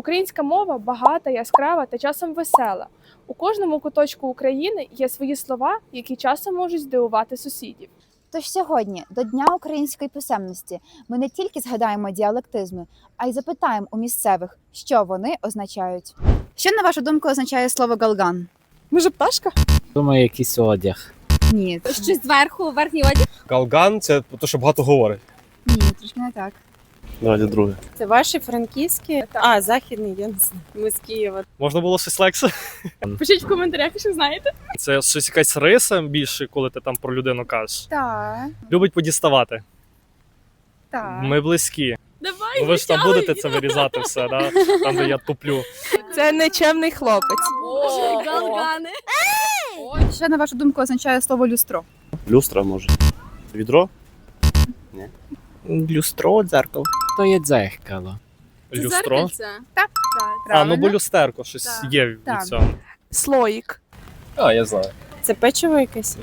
Українська мова багата, яскрава та часом весела. У кожному куточку України є свої слова, які часом можуть здивувати сусідів. Тож сьогодні, до Дня української писемності, ми не тільки згадаємо діалектизми, а й запитаємо у місцевих, що вони означають. Що на вашу думку означає слово галган? Може, пташка? Думаю, якийсь одяг. Ні, Щось зверху, верхній одяг. Галган це те, що багато говорить. ні, трошки не так. Давайте друге. Це ваші франківські. А, західний, я не знаю. Ми з Києва. Можна було щось легше? Пишіть в коментарях, якщо знаєте. Це щось якась риса більше, коли ти там про людину кажеш. Так, Любить подіставати. так. Ми близькі. Давай. Ну, ви ж там будете це вирізати все, да? там, де я туплю. Це нечемний хлопець. Боже, галгани. Що на вашу думку означає слово люстро? Люстра може. Відро? Люстро, дзеркало. То є дзеркало. Люстро. Так, так. А, ну бо люстерко, щось Так. є від Так. цього. Слоїк. А, я знаю. Це печиво якесь?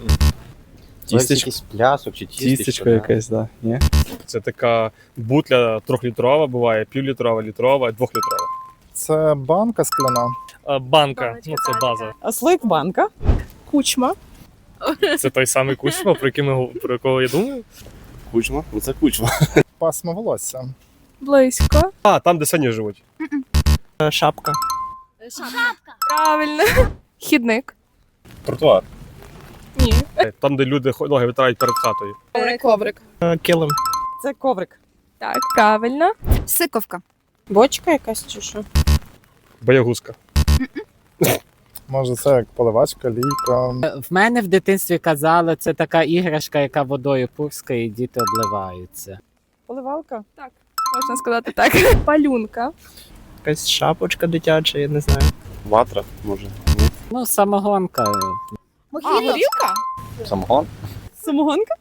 Тістечко. Якийсь плясок чи тістечко. Тістечко да. якесь, да. Ні? Це така бутля трьохлітрова буває, півлітрова, літрова, двохлітрова. Це банка скляна. А, банка, Баночка, ну це база. А слик банка. Кучма. Це той самий кучма, про який ми гов- про якого я думаю. Кучма? Ну це кучма. Пасмо волосся. Близько. А, там, де сані живуть. Е, Шапка. Правильно. Хідник. Тротуар. Ні. Там, де люди ноги витирають перед хатою. Коврик. Е, Килим. Це коврик. Так, правильно. Сиковка. Бочка якась чи що? Боягузка. Може, це як поливачка, лійка. В мене в дитинстві казали, це така іграшка, яка водою пурскає, і діти обливаються. Поливалка. Так, Можна сказати так. Палюнка. Якась шапочка дитяча, я не знаю. Ватра, може. Ні. Ну, самогонка. Могилка. Самогон? Самогонка?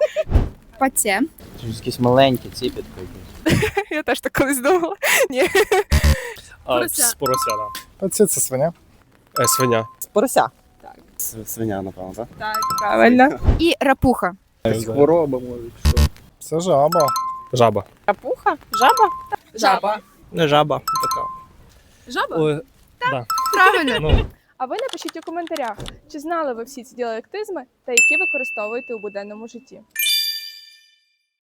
Паце. Якісь маленькі ціпітко якісь. Я теж так колись думала. Ні. А, Порося. з порося, да. Оце це свиня. Е, свиня. Порося. Свиня, напевно, так? Так, правильно. І рапуха. Якісь хвороби можуть. Що? Це жаба. Жаба. Капуха? Жаба? Жаба. Не жаба. Така. Жаба? Ой, да. Правильно. Ну, А ви напишіть у коментарях, чи знали ви всі ці діалектизми та які використовуєте у буденному житті.